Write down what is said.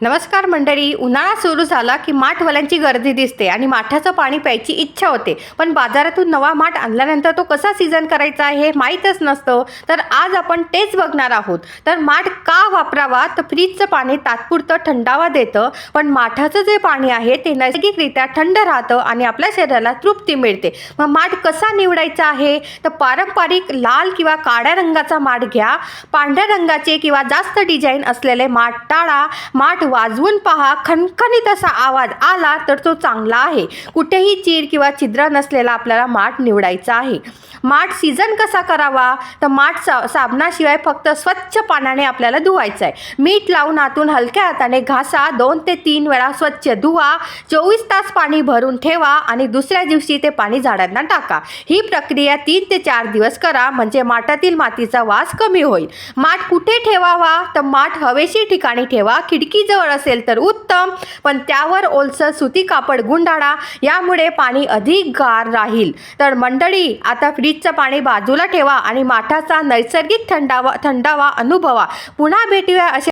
नमस्कार मंडळी उन्हाळा सुरू झाला की माठवाल्यांची गर्दी दिसते आणि माठाचं पाणी प्यायची इच्छा होते. पण बाजारातून नवा माठ आणल्यानंतर तो कसा सीझन करायचा हे माहीतच नसतं. तर आज आपण तेच बघणार आहोत. तर माठ का वापरावा? तर फ्रीजचं पाणी तात्पुरतं थंडावा देतं. पण माठाचं जे पाणी आहे ते नैसर्गिकरित्या थंड राहतं आणि आपल्या शरीराला तृप्ती मिळते. मग माठ कसा निवडायचा आहे? तर पारंपरिक लाल किंवा काळ्या रंगाचा माठ घ्या. पांढऱ्या रंगाचे किंवा जास्त डिझाईन असलेले माठ टाळा. माठ वाजवून पहा खणखणीत असा आवाज आला तर तो चांगला आहे. कुठेही चीर किंवा छिद्र नसलेला आपल्याला माठ निवडायचा आहे. माठ सीझन कसा करावा? तर माठ सा साबणाशिवाय फक्त स्वच्छ पाण्याने आपल्याला धुवायचं आहे मीठ लावून आतून हलक्या हाताने घासा दोन ते तीन वेळा स्वच्छ धुवा चोवीस तास पाणी भरून ठेवा आणि दुसऱ्या दिवशी ते पाणी झाडांना टाका. ही प्रक्रिया तीन ते चार दिवस करा म्हणजे माठातील मातीचा वास कमी होईल. माठ कुठे ठेवावा? तर माठ हवेशी ठिकाणी ठेवा खिडकीजवळ असेल तर उत्तम पण त्यावर ओलसर सुती कापड गुंडाळा यामुळे पाणी अधिक गार राहील. तर मंडळी आता फ्रीजचं पाणी बाजूला ठेवा आणि माठाचा नैसर्गिक थंडावा थंडावा अनुभवा. पुन्हा भेटूया असे